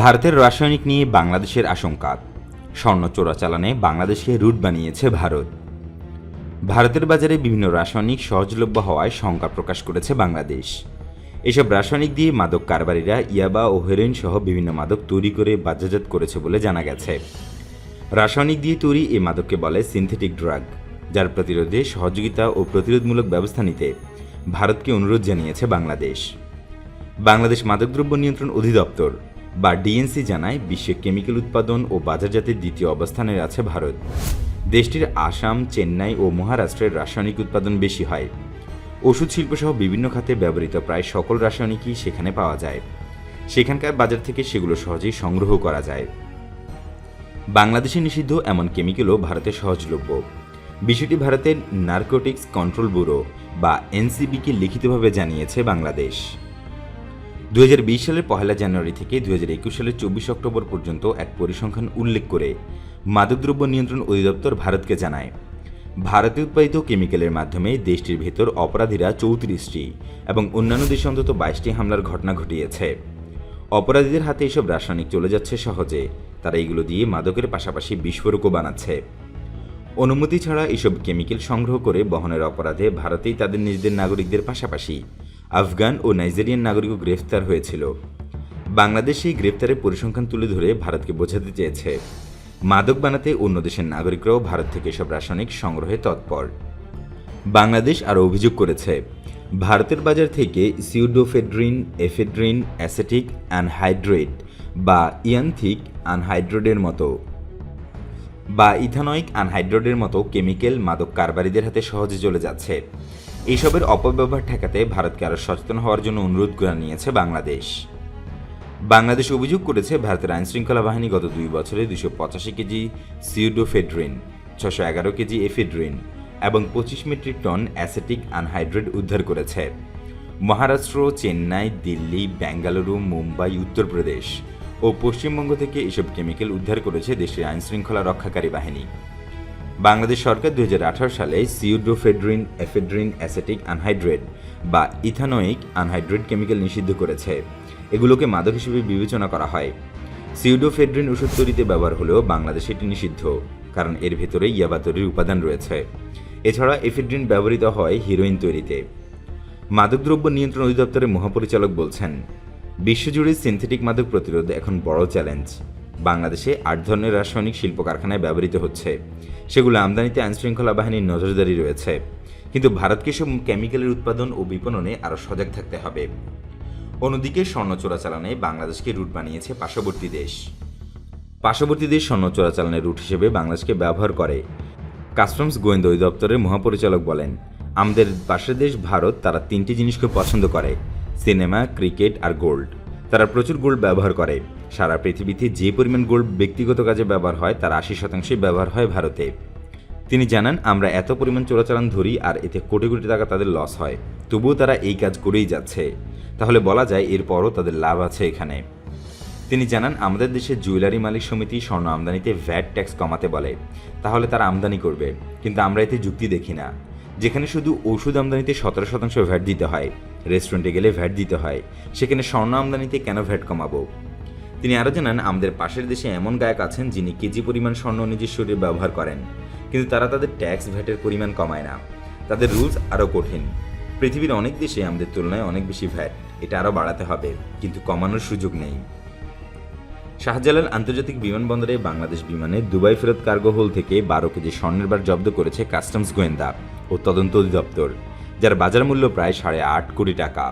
ভারতের রাসায়নিক নিয়ে বাংলাদেশের আশঙ্কা। স্বর্ণ চোরাচালানে বাংলাদেশকে রুট বানিয়েছে ভারত। ভারতের বাজারে বিভিন্ন রাসায়নিক সহজলভ্য হওয়ায় শঙ্কা প্রকাশ করেছে বাংলাদেশ। এসব রাসায়নিক দিয়ে মাদক কারবারিরা ইয়াবা ও হেরোইন সহ বিভিন্ন মাদক তৈরি করে বাজারজাত করেছে বলে জানা গেছে। রাসায়নিক দিয়ে তৈরি এই মাদককে বলে সিনথেটিক ড্রাগ যার প্রতিরোধে সহযোগিতা ও প্রতিরোধমূলক ব্যবস্থা নিতে ভারতকে অনুরোধ জানিয়েছে বাংলাদেশ। বাংলাদেশ মাদকদ্রব্য নিয়ন্ত্রণ অধিদপ্তর। বা ডিএনসি জানায় বিশ্বে কেমিক্যাল উৎপাদন ও বাজারজাতের দ্বিতীয় অবস্থানে আছে ভারত। দেশটির আসাম, চেন্নাই ও মহারাষ্ট্রের রাসায়নিক উৎপাদন বেশি হয়। ওষুধ শিল্পসহ বিভিন্ন খাতে ব্যবহৃত প্রায় সকল রাসায়নিকই সেখানে পাওয়া যায়। সেখানকার বাজার থেকে সেগুলো সহজেই সংগ্রহ করা যায়। বাংলাদেশে নিষিদ্ধ এমন কেমিক্যালও ভারতে সহজলভ্য। বিষয়টি ভারতের নার্কোটিক্স কন্ট্রোল ব্যুরো বা এনসিবিকে লিখিতভাবে জানিয়েছে বাংলাদেশ। দুই হাজার বিশ সালের পহেলা জানুয়ারি থেকে দু সালের চব্বিশ অক্টোবর পর্যন্ত এক পরিসংখ্যান উল্লেখ করে মাদকদ্রব্য নিয়ন্ত্রণ অধিদপ্তর ভারতকে জানায়। ভারতে উৎপাদিত কেমিক্যালের মাধ্যমে দেশটির ভেতর অপরাধীরা চৌত্রিশটি এবং অন্যান্য দেশে অন্তত বাইশটি হামলার ঘটনা ঘটিয়েছে। অপরাধীদের হাতে এসব রাসায়নিক চলে যাচ্ছে সহজে। তারা এগুলো দিয়ে মাদকের পাশাপাশি বিস্ফোরকও বানাচ্ছে। অনুমতি ছাড়া এসব কেমিক্যাল সংগ্রহ করে বহনের অপরাধে ভারতেই তাদের নিজেদের নাগরিকদের পাশাপাশি আফগান ও নাইজেরিয়ান নাগরিকও গ্রেফতার হয়েছিল। বাংলাদেশ এই গ্রেফতারের পরিসংখ্যান তুলে ধরে ভারতকে বোঝাতে চেয়েছে। মাদক বানাতে অন্য দেশের নাগরিকরাও ভারত থেকে এসব রাসায়নিক সংগ্রহে তৎপর। বাংলাদেশ আরও অভিযোগ করেছে, ভারতের বাজার থেকে সিউডোফেড্রিন, এফেড্রিন, অ্যাসেটিক অ্যানহাইড্রেট বা ইয়ান্থিক আনহাইড্রেটের মতো বা ইথানয়িক আনহাইড্রেটের মতো কেমিক্যাল মাদক কারবারিদের হাতে সহজে চলে যাচ্ছে। এইসবের অপব্যবহার ঠেকাতে ভারতকে আরও সচেতন হওয়ার জন্য অনুরোধ জানিয়েছে বাংলাদেশ। বাংলাদেশ অভিযোগ করেছে, ভারতের আইনশৃঙ্খলা বাহিনী গত দুই বছরে দুশো পঁচাশি কেজি সিউডোফেড্রিন ছশো এগারো কেজি এফেড্রিন এবং পঁচিশ মেট্রিক টন অ্যাসেটিক আনহাইড্রেট উদ্ধার করেছে। মহারাষ্ট্র, চেন্নাই, দিল্লি, বেঙ্গালুরু, মুম্বাই, উত্তরপ্রদেশ ও পশ্চিমবঙ্গ থেকে এসব কেমিক্যাল উদ্ধার করেছে দেশের আইনশৃঙ্খলা রক্ষাকারী বাহিনী। বাংলাদেশ সরকার দুই হাজার আঠারো সালে সিউডোফেড্রিন, এফেড্রিন, অ্যাসেটিক আনহাইড্রেট বা ইথানোয়িক আনহাইড্রেট কেমিক্যাল নিষিদ্ধ করেছে। এগুলোকে মাদক হিসেবে বিবেচনা করা হয়। সিউডোফেড্রিন ওষুধ তৈরিতে ব্যবহার হলেও বাংলাদেশে এটি নিষিদ্ধ, কারণ এর ভেতরে ইয়াবা তৈরির উপাদান রয়েছে। এছাড়া এফেড্রিন ব্যবহৃত হয় হিরোইন তৈরিতে। মাদকদ্রব্য নিয়ন্ত্রণ অধিদপ্তরের মহাপরিচালক বলছেন, বিশ্বজুড়ে সিনথেটিক মাদক প্রতিরোধ এখন বড় চ্যালেঞ্জ। বাংলাদেশে আট ধরনের রাসায়নিক শিল্প কারখানায় ব্যবহৃত হচ্ছে। সেগুলো আমদানিতে আইনশৃঙ্খলা বাহিনীর নজরদারি রয়েছে। কিন্তু ভারতকে সব কেমিক্যালের উৎপাদন ও বিপণনে আরও সজাগ থাকতে হবে। অন্যদিকে স্বর্ণ চোরাচালানে বাংলাদেশকে রুট বানিয়েছে পার্শ্ববর্তী দেশ। পার্শ্ববর্তী দেশ স্বর্ণ চোরাচালানের রুট হিসেবে বাংলাদেশকে ব্যবহার করে। কাস্টমস গোয়েন্দা অধিদপ্তরের মহাপরিচালক বলেন, আমাদের পাশের দেশ ভারত, তারা তিনটি জিনিসকে পছন্দ করে, সিনেমা, ক্রিকেট আর গোল্ড। তারা প্রচুর গোল্ড ব্যবহার করে। সারা পৃথিবীতে যে পরিমাণ গোল্ড ব্যক্তিগত কাজে ব্যবহার হয়, তার আশি শতাংশই ব্যবহার হয় ভারতে। তিনি জানান, আমরা এত পরিমাণ চোরাচালান ধরি আর এতে কোটি কোটি টাকা তাদের লস হয়। তবুও তারা এই কাজ করেই যাচ্ছে। তাহলে বলা যায়, এরপরও তাদের লাভ আছে এখানে। তিনি জানান, আমাদের দেশের জুয়েলারি মালিক সমিতি স্বর্ণ আমদানিতে ভ্যাট ট্যাক্স কমাতে বলে। তাহলে তারা আমদানি করবে। কিন্তু আমরা এতে যুক্তি দেখি না। যেখানে শুধু ওষুধ আমদানিতে সতেরো শতাংশ ভ্যাট দিতে হয় রেস্টুরেন্টে গেলে ভ্যাট দিতে হয়। সেখানে স্বর্ণ আমদানিতে কেন ভ্যাট কমাবো? তিনি আরও জানান, আমাদের পাশের দেশে এমন গায়ক আছেন যিনি কেজি পরিমাণ স্বর্ণ নিজের শরীরে ব্যবহার করেন। কিন্তু তারা তাদের ট্যাক্স ভ্যাটের পরিমাণ কমায় না। তাদের রুলস আরও কঠিন। পৃথিবীর অনেক দেশে আমাদের তুলনায় অনেক বেশি ভ্যাট। এটা আরও বাড়াতে হবে, কিন্তু কমানোর সুযোগ নেই। শাহজালাল আন্তর্জাতিক বিমানবন্দরে বাংলাদেশ বিমানে দুবাই ফেরত কার্গো হোল থেকে বারো কেজি স্বর্ণের বার জব্দ করেছে কাস্টমস গোয়েন্দা ও তদন্ত অধিদপ্তর, যার বাজার মূল্য প্রায় সাড়ে আট কোটি টাকা।